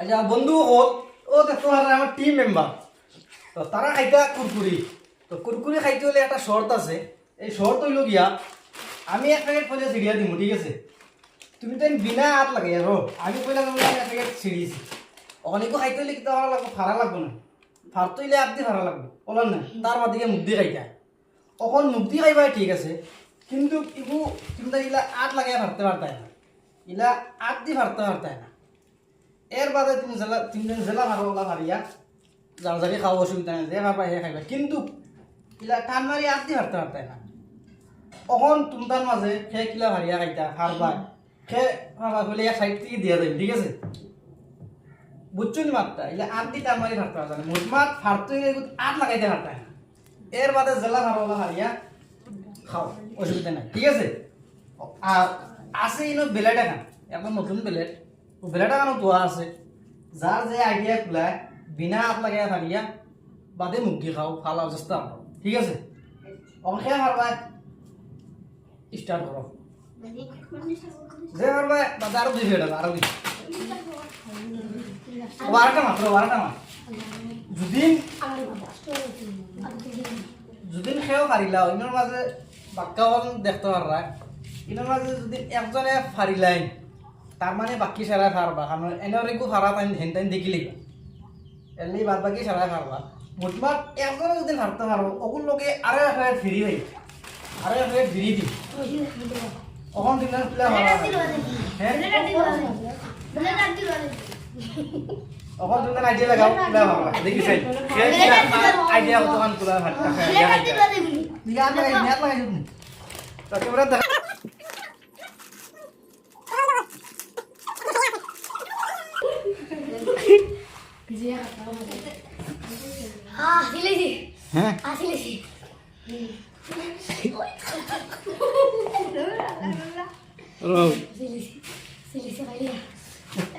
আচ্ছা বন্ধু হল। ও দেখো আমার টিম মেম্বার তো তারা খাইতা কুরকুরি তো কুরকুরি খাইতে হলে একটা শর্ত আছে। এই শর্ত হইল গিয়া, আমি এক প্যাকেট পয়সা ছিড়িয়া দিমু, ঠিক আছে? তুমি তো বিনা হাত লাগে আর আমি পয়লা এক প্যাকেট ছিড়িয়েছি অনেকও খাইতে হলে কিন্তু আমার লাগবো ভাড়া লাগবো না। ভাড়তো হইলে আপনি ভাড়া লাগবো বলার না তার মাদিকে মুখ দিয়ে খাইতা। অকল দিয়ে খাইবাই ঠিক আছে। কিন্তু ইগু কিন্তু ইলা আট লাগে ভারতে পারতাই না ইলা আট দিয়ে ভারতে পারতাই না এর বাদে তুমি জেলা তিনজন জেলা ভালো ওলা ভারিয়া যার যাকে খাওয়া অসুবিধা নেই যে ভাবা হে খাইবা। কিন্তু ইলা টান মারি দিয়ে ভারতে পারতাই না। অকন তুমতার মাঝে সে কিলা ভারিয়া খাইতা হারবা সে ভাবা বলে এক সাইড থেকে দিয়া যাবে, ঠিক আছে? বুঝছুন মাত্রা ইলা দিয়ে টান মারি ভারতে পারতাই না মোটমাট ভারতে আট লাগাইতে পারতাই না। এর বাদে জেলা ভালো ওলা ভারিয়া খাও অসুবিধা নাই ঠিক আছে? আর আছে ইনো বেলেট এখন। এখন নতুন বেলেট। বেলেট এখনও তোয়া আছে। যার যে আইডিয়া খোলায় বিনা হাত লাগাই ফারিয়া বাদে মুক্তি খাও ফালাও চেষ্টা করো ঠিক আছে? অংশে হারবাই স্টার্ট করো যে হারবাই বাদে আরও দুই ফেটা আরও দুই বারোটা মাত্র বারোটা মাত্র যদি যদি সেও ফারিলা ইনোর মাঝে বাক্যাবন দেখতে পাররা ইনোর মাঝে যদি একজনে ফারিলাই তার মানে বাকি সারা ফারবা কারণ এনের একটু ফারা টাইম হেন টাইম দেখিলি এলি বাদ বাকি সারা ফারবা মোটমাট একজনে যদি ফারতে পারো ওগুলো লোকে আরও এক ফিরি হই আরও এক ফিরি দি অখন দিন প্লে ভালো হ্যাঁ অখন দিন আইডিয়া লাগাও প্লে ভালো দেখিছে আইডিয়া কতক্ষণ তোলা ভাতটা খাই Lihat lagi,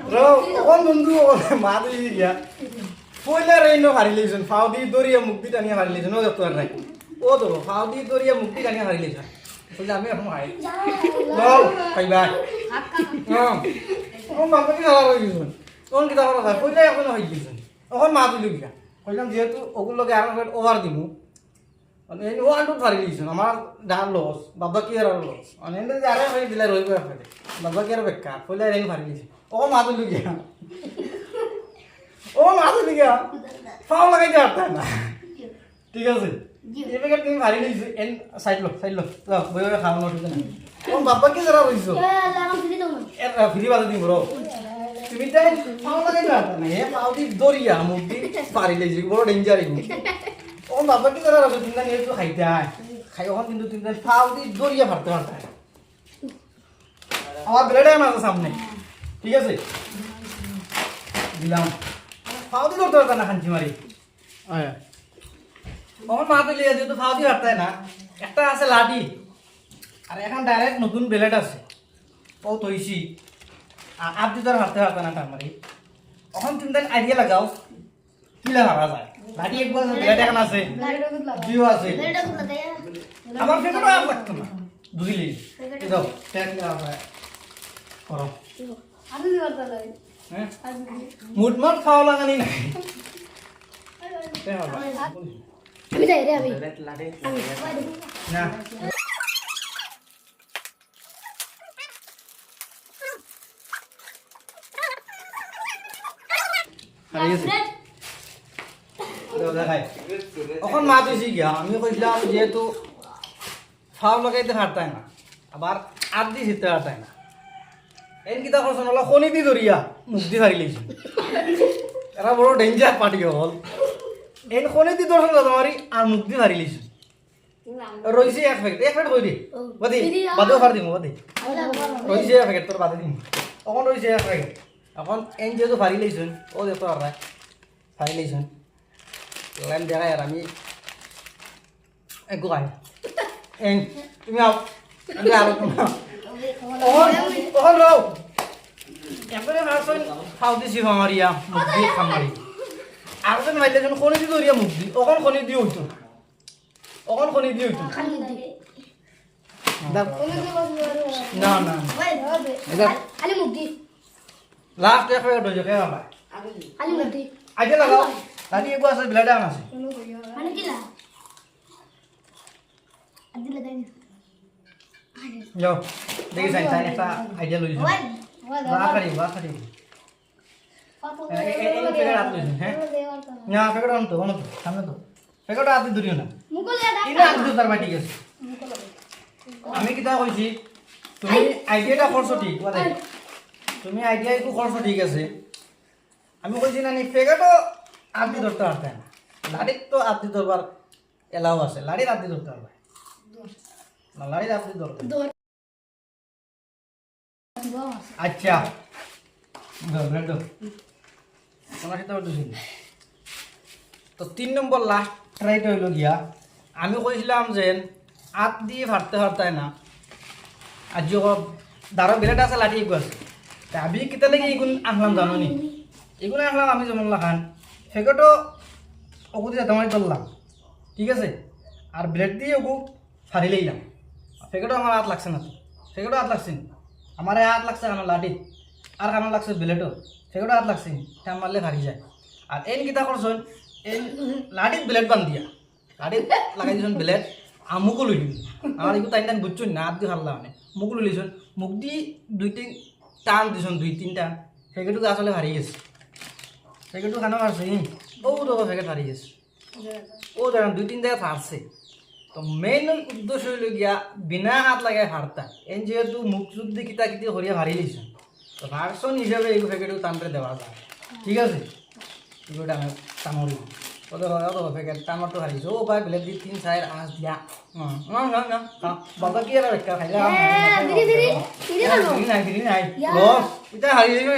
bro, kon বন্ধু মা দিলি দিয়া পয়লা রেইনো হারি লইছন ফাও দি দরিয়া মুক্তি টানিয়া হারি লইছন ও যত নাই ও তো ফাও দি দরিয়া মুক্তি টানিয়া হারি লইছন বলে আমি এখন লও হ্যাঁ কোন কিতা করা যায় পয়লা এখন হই এখন মা দিলি গিয়া। কইলাম যেহেতু ওগুলো লগে আর ওভার দিমু মানে এই ওয়ান টু ফারি লইছন আমার ডাল লস বাবা কি আর লস মানে আরে হই দিলে রইব ফেলে বাবা কি আর বেকা পয়লা রেইন ফারি লইছন ও মা দিলি গিয়া। ও মা দিলি গিয়া ফাও লাগাইতে পারতাম না। ঠিক আছে? এবার তুমি ভারী লইছো এন সাইড লো সাইড লো বই খাওয়ানো অসুবিধা নাই ও বাবা কি যারা রইছো? ফিরি বাজে দিম রো তুমি তাই ফাও লাগাইতে না হে ফাও দি দরিয়া মুখ দি পারি লইছি বড় ডেঞ্জার এগুলো ও বাবা কি যারা রইছো তুমি না একটু খাইতে আয়। খাই ওখান কিন্তু তুমি ফাও দি দরিয়া ফারতে পারতাম আমার ব্লেড আছে সামনে ঠিক আছে? দিলাম। ফাও দি ধরতে পারতাম না খাঞ্চি মারি। আমার মা লিয়ে যেহেতু না একটা আছে লাঠি আর এখন ডাইরেক্ট নতুন ব্লেড আছে। ও তৈছি। আপ তোর হাঁটতে হাঁটতে না তার মানে এখন তুমি তাই আইডিয়া লাগাও। কিলা হারা যায়? লাঠি একবার ব্লেড এখন আছে। জিও আছে। আমার ফেভারিট আপ লাগতো না বুঝলি দাও ট্যাগ করো মুটমাট খাওয়া লাগানি নাই? আমি যাই রে আমি। না হারিয়ে গেছে দেখাই এখন মা তুই গিয়া আমি কইছিলাম যেহেতু ফাও লাগাইতে হারতায় না আবার দি জিততে হারতায় না। এন কিতা করছেন হলো শনি দি ধরিয়া দি হারি লেছি। এরা বড় ডেঞ্জার পার্টি হল। এন শনি দি দর্শন মারি আর দি হারি লেছি। রইছে এক প্যাকেট এক প্যাকেট কই দি। বাদি বাদেও ফার দিমু বাদি। রইছে এক প্যাকেট তোর বাদে দিমু। এখন রইছে এক প্যাকেট এখন এন যেহেতু ফারি লেইছুন ও দেখতে পারবা ফারি লেইছুন লাইন দেখাই আর আমি একটু খাই এন তুমি আও আমি আরও তোমার ওহন রও একবারে ভাবছেন খাও দিছি মারিয়া মুখ দিয়ে খাম আর যেন মাইলে যেন খনি দি ধরিয়া মুখ দি অকন খনি দি হইতো অকন খনি দি। হইতো না না। আলি মুখ লাস্ট এক প্যাকেট হয়েছে কেমন ভাই আলু লাটি আজকে লাগাও লাঠি একটু আছে ব্লেড আম আছে মানে কি লা আদিলে দেন যাও দেখি চাই চাই একটা আইডিয়া লইছো ওয়াই ওয়াই বা খারি বা খারি এই প্যাকেট হাত লইছো হ্যাঁ না প্যাকেট অন তো অন তো সামনে তো প্যাকেট হাত ধরিও না মুকুল দাদা ইনা হাত দিও তার ভাই ঠিক আছে আমি কিতা কইছি তুমি আইডিয়াটা করছ ঠিক কথা তুমি আইডিয়া একটু করছ ঠিক আছে। আমি কইছি না নি পেগাটো আদি ধরতে পারতে না। লাড়ির তো আদি ধরবার এলাও আছে। লাড়ির আদি ধরতে পারবে? না লাড়ির আদি ধরতে আচ্ছা। ব্রেড তোমার সাথে দুদিন তো তিন নম্বর লাস্ট ট্রাইটা হইল গিয়া আমি কইছিলাম যে আত দিয়ে ফাটতে ফাটতায় না। আর যে দারো বিরাট আছে লাঠি আছে। তা আমি কিতা লেগে এগুন আনলাম জানো নি? এগুলো আনলাম আমি যেমন লাখান। সেগুলো ওগু দিয়ে তোমায় ধরলাম ঠিক আছে? আর ব্লেড দিয়ে ওগু ফাড়ি লইলাম সেগুলো আমার হাত লাগছে না সেগুলো হাত লাগছে। আমার এই হাত লাগছে কেন লাঠি। আর কেন লাগছে ব্লেডও সেগুলো হাত লাগছে টান মারলে ফাড়ি যায়। আর এন কিতা করছেন এন লাঠিত ব্লেড বান দিয়া। লাঠিত লাগাই দিয়েছেন ব্লেড আর মুকু লই দিন আমার এগুলো তাই টাইম বুঝছেন না হাত দিয়ে ফারলাম মানে মুখ লইছেন মুখ দি দুই তিন টান দিছেন দুই তিন টান সেগুলো আসলে হারিয়ে গেছে। সেগুলো কেন মারছে ও তো সেগুলো হারিয়ে গেছে। ও দেখেন দুই, তিন জায়গায় ফারছে তো মেইন উদ্দেশ্য হইল গিয়া, বিনা হাত লাগাই ফারতা এন যেহেতু মুখ চুপ দিয়ে কিতা কিতি হরিয়া ভারি লিছ তো ভার্সন হিসাবে এই ফেকেটু টানতে দেওয়া যায়। ঠিক আছে? এগুলো আমি টামরি কত কত ফেকেট টামাটো হারিয়েছে ও ভাই বেলেগ দি তিন চার আঁচ দিয়া না না না বাবা কি আর একটা খাইলা ধীরে ধীরে ধীরে নাই ধীরে নাই লস এটা হারিয়ে যাবে